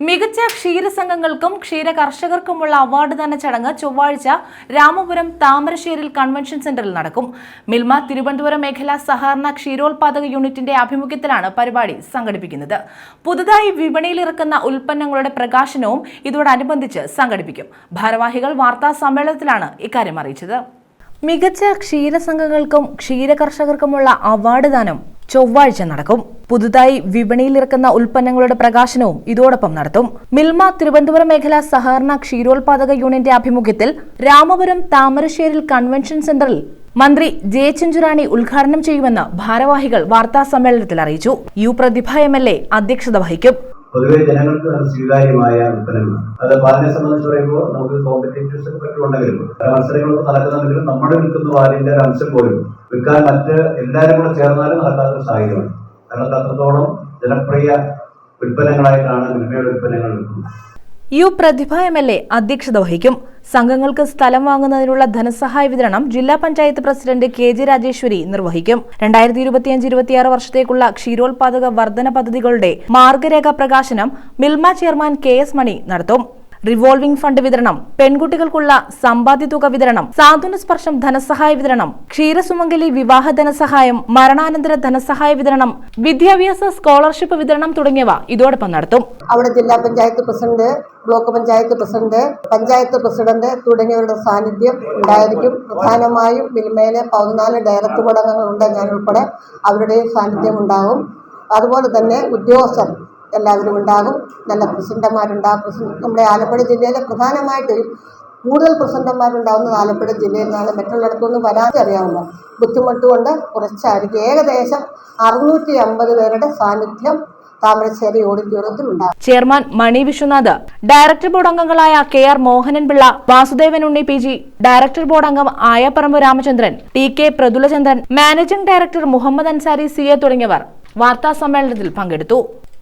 മികച്ച ക്ഷീരസംഘങ്ങൾക്കും ക്ഷീര കർഷകർക്കുമുള്ള അവാർഡ് ദാന ചടങ്ങ് ചൊവ്വാഴ്ച രാമപുരം താമരശ്ശേരിൽ കൺവെൻഷൻ സെന്ററിൽ നടക്കും. മിൽമ തിരുവനന്തപുരം മേഖല സഹകരണ ക്ഷീരോത്പാദക യൂണിറ്റിന്റെ ആഭിമുഖ്യത്തിലാണ് പരിപാടി സംഘടിപ്പിക്കുന്നത്. പുതുതായി വിപണിയിൽ ഇറക്കുന്ന ഉൽപ്പന്നങ്ങളുടെ പ്രകാശനവും ഇതോടനുബന്ധിച്ച് സംഘടിപ്പിക്കും. ഭാരവാഹികൾ വാർത്താ സമ്മേളനത്തിലാണ് ഇക്കാര്യം അറിയിച്ചത്. മികച്ച ക്ഷീരസംഘങ്ങൾക്കും ക്ഷീര കർഷകർക്കുമുള്ള അവാർഡ് ദാനം ചൊവ്വാഴ്ച നടക്കും. പുതുതായി വിപണിയിലിറക്കുന്ന ഉൽപ്പന്നങ്ങളുടെ പ്രകാശനവും ഇതോടൊപ്പം നടത്തും. മിൽമ തിരുവനന്തപുരം മേഖല സഹകരണ ക്ഷീരോത്പാദക യൂണിയന്റെ ആഭിമുഖ്യത്തിൽ രാമപുരം താമരശ്ശേരിൽ കൺവെൻഷൻ സെന്ററിൽ മന്ത്രി ജെ ചെഞ്ചുറാണി ഉദ്ഘാടനം ചെയ്യുമെന്ന് ഭാരവാഹികൾ വാർത്താ സമ്മേളനത്തിൽ അറിയിച്ചു. U Prathibha M L A അധ്യക്ഷത വഹിക്കും. പൊതുവെ ജനങ്ങൾക്ക് അത് സ്വീകാര്യമായ ഉൽപ്പന്നങ്ങൾ അത് പാലിനെ സംബന്ധിച്ച് പറയുമ്പോൾ നമുക്ക് കോമ്പറ്റേറ്റീവ്സ് പറ്റുന്നുണ്ടെങ്കിലും മത്സരങ്ങളൊക്കെ നടക്കുന്നുണ്ടെങ്കിലും നമ്മുടെ വിൽക്കുന്ന പാലിന്റെ ഒരു അംശം പോലും വിൽക്കാൻ മറ്റ് എല്ലാവരും കൂടെ ചേർന്നാലും നടക്കാത്ത സാഹചര്യമാണ്. കാരണം അത്രത്തോളം ജനപ്രിയ ഉൽപ്പന്നങ്ങളായിട്ടാണ് മിൽമയുടെ ഉൽപ്പന്നങ്ങൾ U Prathibha M L A അധ്യക്ഷത വഹിക്കും. സംഘങ്ങൾക്ക് സ്ഥലം വാങ്ങുന്നതിനുള്ള ധനസഹായ വിതരണം ജില്ലാ panchayat president K J Rajeshwari നിർവഹിക്കും. രണ്ടായിരത്തി ഇരുപത്തിയഞ്ച് ഇരുപത്തിയാറ് വർഷത്തേക്കുള്ള ക്ഷീരോത്പാദക വർധന പദ്ധതികളുടെ മാർഗരേഖ പ്രകാശനം Milma chairman K S Mani നടത്തും. റിവോൾവിംഗ് ഫണ്ട് വിതരണം പെൺകുട്ടികൾക്കുള്ള സമ്പാദ്യ തുക വിതരണം സാന്ത്വന സ്പർശം ധനസഹായ വിതരണം ക്ഷീരസുമംഗലി വിവാഹ ധനസഹായം മരണാനന്തര ധനസഹായ വിതരണം വിദ്യാഭ്യാസ സ്കോളർഷിപ്പ് വിതരണം തുടങ്ങിയവ ഇതോടൊപ്പം നടത്തും. അവിടെ ജില്ലാ panchayat president block panchayat president panchayat president തുടങ്ങിയവരുടെ സാന്നിധ്യം ഉണ്ടായിരിക്കും. പ്രധാനമായും മിൽമയിലെ പതിനാല് ഡയറക്ടർ ഘടകങ്ങളുണ്ട് ഞാൻ ഉൾപ്പെടെ അവരുടെ സാന്നിധ്യം ഉണ്ടാകും. അതുപോലെ തന്നെ ഉദ്യോഗസ്ഥർ എല്ലാവരും ഉണ്ടാകും. നല്ല പ്രസിഡന്റുമാരുണ്ടാകും പ്രസിഡന്റ് നമ്മുടെ ആലപ്പുഴ ജില്ലയിലെ പ്രധാനമായിട്ട് കൂടുതൽ പ്രസിഡന്റുമാരുണ്ടാകുന്നത് ആലപ്പുഴ ജില്ലയിൽ നിന്നാണ് മറ്റുള്ളിടത്തൊന്നും വരാതെ അറിയാവുന്ന ബുദ്ധിമുട്ട് കൊണ്ട് കുറച്ചായിരിക്കും. ഏകദേശം അറുന്നൂറ്റി അമ്പത് പേരുടെ സാന്നിധ്യം താമരശ്ശേരി ഓഡിറ്റോറിയത്തിൽ ഉണ്ടാകും. Chairman Mani Viswanath director board അംഗങ്ങളായ K R Mohanan Pillai Vasudevan Unni P G director board അംഗം Ayapparambu Ramachandran T K Prathulachandran managing director Muhammad Ansari C A തുടങ്ങിയവർ വാർത്താ സമ്മേളനത്തിൽ പങ്കെടുത്തു.